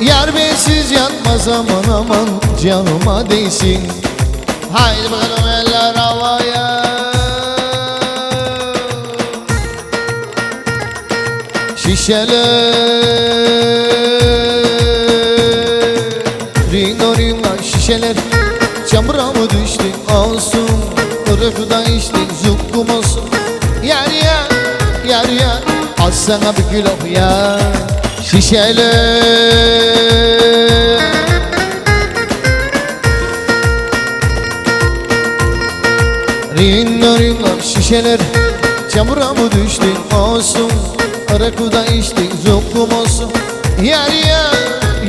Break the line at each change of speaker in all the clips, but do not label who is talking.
Yar bensiz yatmaz aman aman canıma değsin. Haydi bakalım eller havaya. Şişeler. Ringo ringo şişeler. Çamura mı düştün olsun. Irıkta içtin zukkum olsun. Yar yar yar yar. Al sana bir kilo ya Şişeler Ringo ringo şişeler Çamura mı düştün olsun? Rakıda içtin zukkum olsun. Yar yar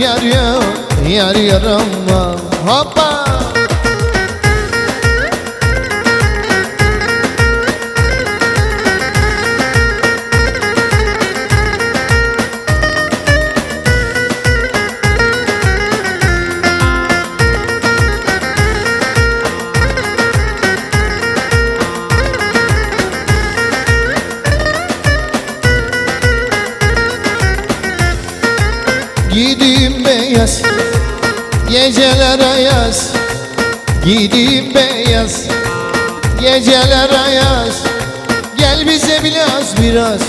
yar yar Yar yar ama Hoppa Geceler ayaz Gideyim beyaz. Geceler ayaz Gel bize biraz biraz.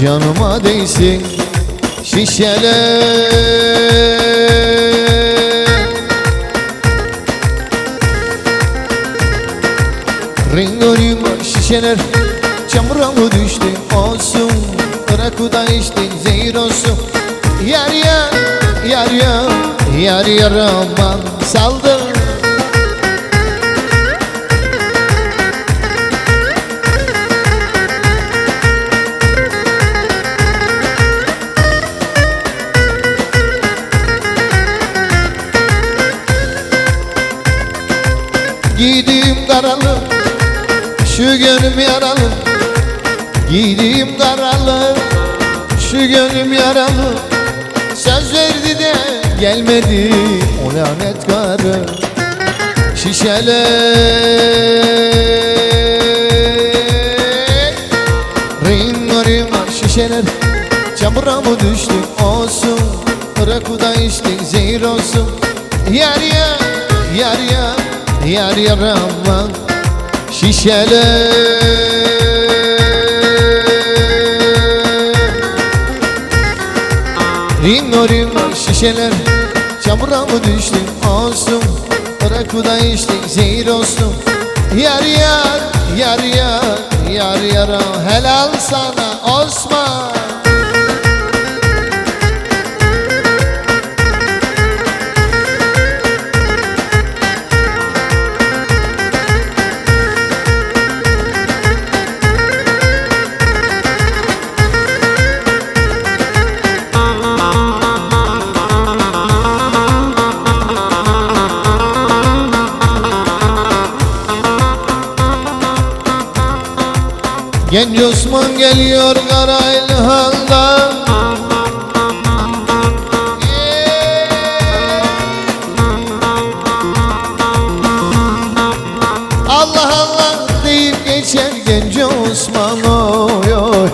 Canıma değsin Şişeler Yar yar aman saldır. Giydiğim karalı Şu gönlüm yaralı. Giydiğim karalı Şu gönlüm yaralı. Söz verdi de gelmedi. O lanet karı Şişeler Ringo ringo şişeler. Çamura mı düştük olsun. Rakıda içtik zehir olsun. Yar yar yar yar Yar yar aman Şişeler Ringo şişeler Çamura mı düştün olsun? Rakıda içtik zehir olsun. Yar yar yar yar Yar yar helal sana Osman Genç Osman geliyor Karaylı halda Allah Allah deyip geçer genç Osman oy oy.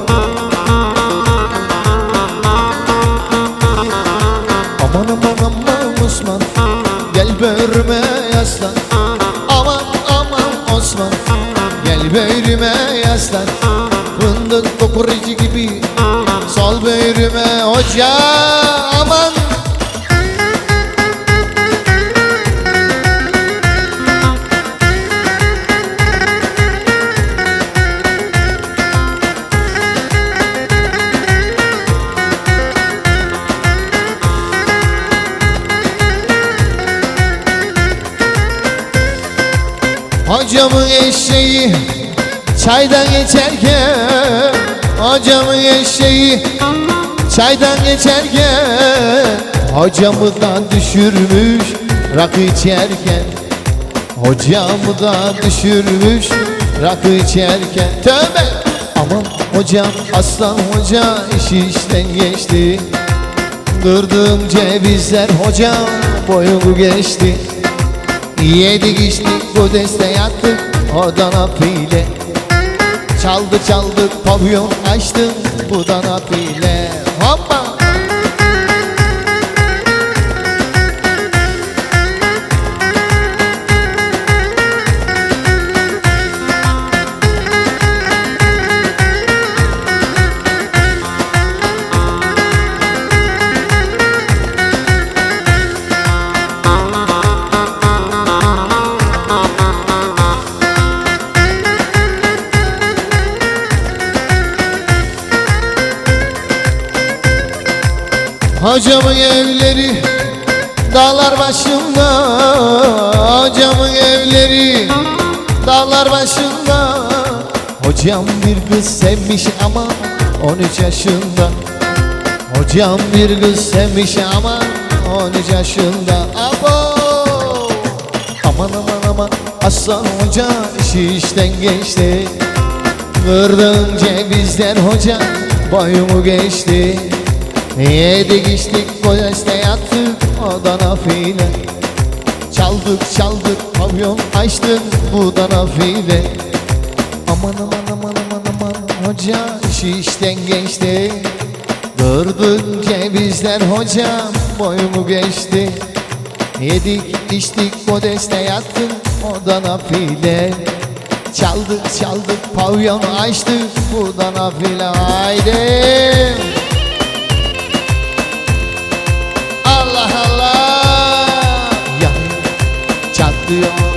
Aman aman aman Osman Gel böğrüme yaslan. Aman aman Osman Gel böğrüme yaslan. Fındık kokoreçi gibi Sol böğrüme hoca Aman Hocamın eşeği çaydan geçerken Hocamın eşeği çaydan geçerken Hocamı da düşürmüş rakı içerken Hocamı da düşürmüş rakı içerken. Tövbe! Aman hocam aslan hoca iş işten geçti. Kırdığım cevizler hocam boyunu geçti Yedik içtik bu deste yattık odana pile Çaldı çaldık pavyon açtım bu dana pile Hoppa Hocamın evleri dağlar başında. Hocamın evleri dağlar başında. Hocam bir kız sevmiş ama 13 yaşında. Hocam bir kız sevmiş ama 13 yaşında. Abo! Aman aman aman. Aslan hoca işi işten geçti. Kırdın cevizler hoca boyumu geçti Yedik içtik poliste yattık oda nafile Çaldık çaldık pavyon açtık bu da nafile Aman aman aman aman aman hoca işi işten geçti. Kırdın cevizler hocam boyumu geçti. Yedik içtik modeste yattık oda nafile Çaldık çaldık pavyon açtık buradan nafile haydi Hadi ama